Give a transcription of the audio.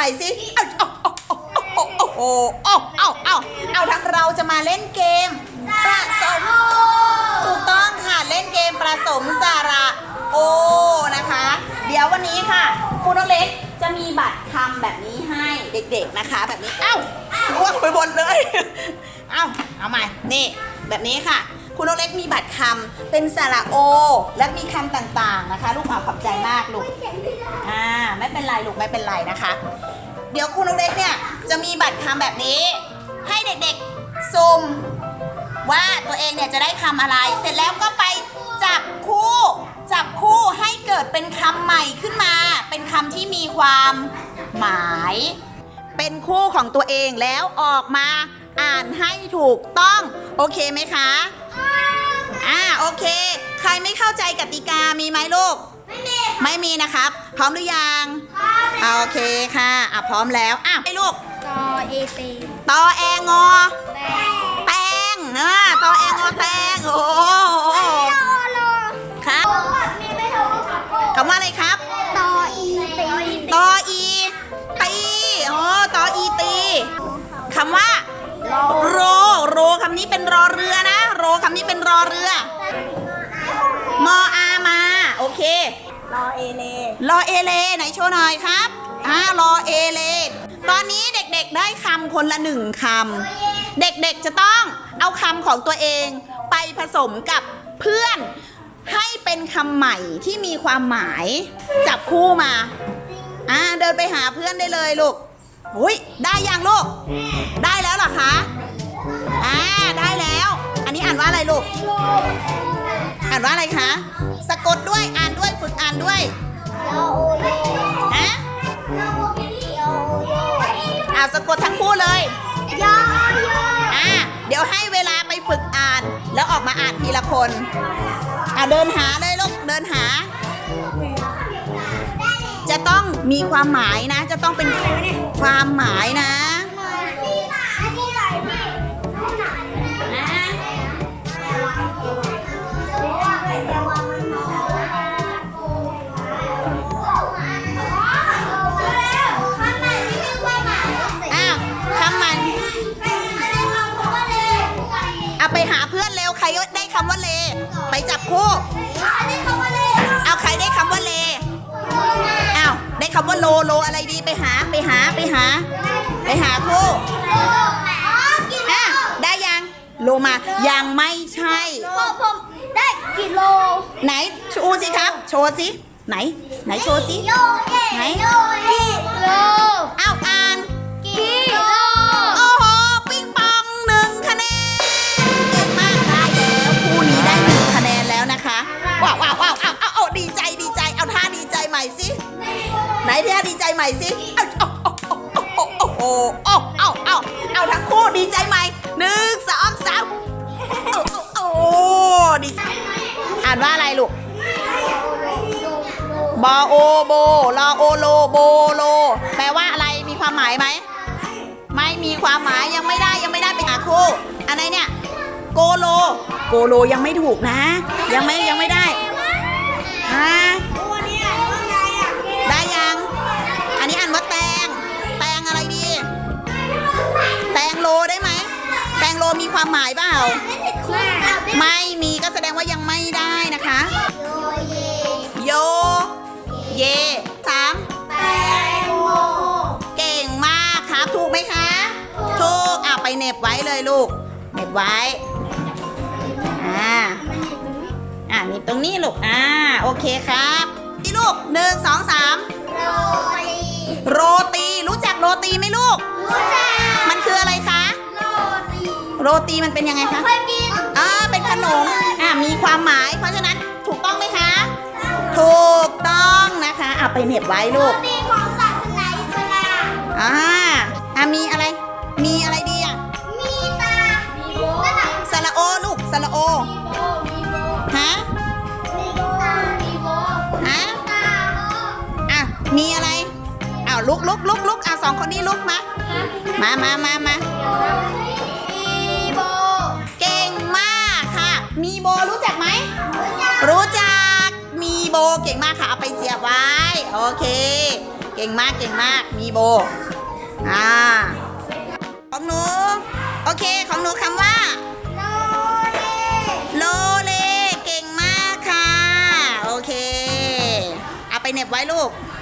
ม่สิเอาเอาเอาเอาเอาเอาเอาเอาเอาทั้งเราจะมาเล่นเกม ประสมถูกต้องค่ะเล่นเกมประสมสาระโอนะคะ เดี๋ยววันนี้ค่ะครูน้องเล็กจะมีบัตรคำแบบนี้ให้เด็กๆนะคะ แบบนี้เอ้าล่วงไปบนเลยเอ้าเอาใหม่นี่แบบนี้ค่ะ คุณน้องเล็กมีบัตรคำเป็นสระโอ และมีคำต่างๆนะคะ ลูกหมาขอบใจมากลูกอ่าไม่เป็นไรลูกไม่เป็นไรนะคะ เดี๋ยวครูนกเล็กเนี่ยจะมีบัตรคำแบบนี้ ให้เด็กๆซุ่มว่าตัวเองเนี่ยจะได้คำอะไร เสร็จแล้วก็ไปจับคู่ จับคู่ให้เกิดเป็นคำใหม่ขึ้นมา เป็นคำที่มีความหมาย เป็นคู่ของตัวเองแล้วออกมาอ่านให้ถูกต้อง โอเคไหมคะ โอเค ใครไม่เข้าใจกติกามีไหมลูก ไม่มีนะครับ พร้อมหรือยังอ่าโอเคค่ะอะพร้อมแล้วอะให้ลูกตอเอเตตอแองอแตงนะตอแองอแตงโอ้โหโลครับมีไม่ถูกคำว่าอะไรครับตออีตีตออีตีโอ้ตออีตีคำว่าโรโรคำนี้เป็นรอเรือนะ โรคำนี้เป็นรอเรือ มออามา โอเค รอเอเล รอเอเลไหนโชว์หน่อยครับ อ่ารอเอเล ตอนนี้เด็กๆได้คำคนละหนึ่งคำ เด็กๆจะต้องเอาคำของตัวเองไปผสมกับเพื่อนให้เป็นคำใหม่ที่มีความหมาย จับคู่มา อ่าเดินไปหาเพื่อนได้เลยลูก อุ้ยได้ยังลูก อ่านว่าอะไรลูก อ่านว่าอะไรคะ สะกดด้วย อ่านด้วย ฝึกอ่านด้วยรอโอโยฮะอ่าสะกดทั้งคู่เลยอโยอ่าเดี๋ยวให้เวลาไปฝึกอ่าน แล้วออกมาอ่านทีละคน อ่าเดินหาเลยลูก เดินหา จะต้องมีความหมายนะ จะต้องเป็นความหมายนะ อะไรดีไปหาไปหาไปหา ไปหาคู่อะได้ยังโลมายังไม่ใช่ ผมได้กิโล ไหนโชว์สิครับโชว์สิไหน ไหนโชว์สิโลไหนโลกิโลอ้าวอ่า เอาเอาเอาเอาเอาเอาเอาทั้งคู่ดีใจใหมหนึ่งสองสามเอาเอาเอาดีอ่านว่าอะไรลูกบอโอโบลอโอโลโบโล แปลว่าอะไรมีความหมายไหม ไม่มีความหมายยังไม่ได้ยังไม่ได้ไปหาคู่อะไรเนี่ย โกโล โกโลยังไม่ถูกนะ ยังไม่ยังไม่ได้อ่า ความหมายเปล่า ไม่มีก็แสดงว่ายังไม่ได้นะคะ โย เยสามเก่งมากครับ ถูกไหมคะ ถูกอะไปเหน็บไว้เลยลูกเหน็บไว้ อ่า อ่านี่ตรงนี้ลูก อ่า โอเคครับ นี่ลูกหนึ่งสองสามโรตีรู้จักโรตีไหมลูกมันคืออะไรคะ โรตีมันเป็นยังไงคะอ่าเป็นขนมอ่ามีความหมาย เพราะฉะนั้นถูกต้องไหมคะ ถูกต้องนะคะอะไปเหน็บไว้ลูกอ่าอะมีอะไร มีอะไรดีอะสระโอลูกสระโอฮะฮะอะมีอะไรอ้าวลุกลุกลุกลุกอะสองคนนี้ลุกมามามามามาเมีโบรู้จักไหม รู้จัก มีโบเก่งมากค่ะ เอาไปเสียบไว้ โอเคก่งมากเก่งมาก มีโบ อ่า ของหนู โอเค ของหนูคำว่าโนเล่โลเล เก่งมากค่ะ โอเค เอาไปเหน็บไว้ลูก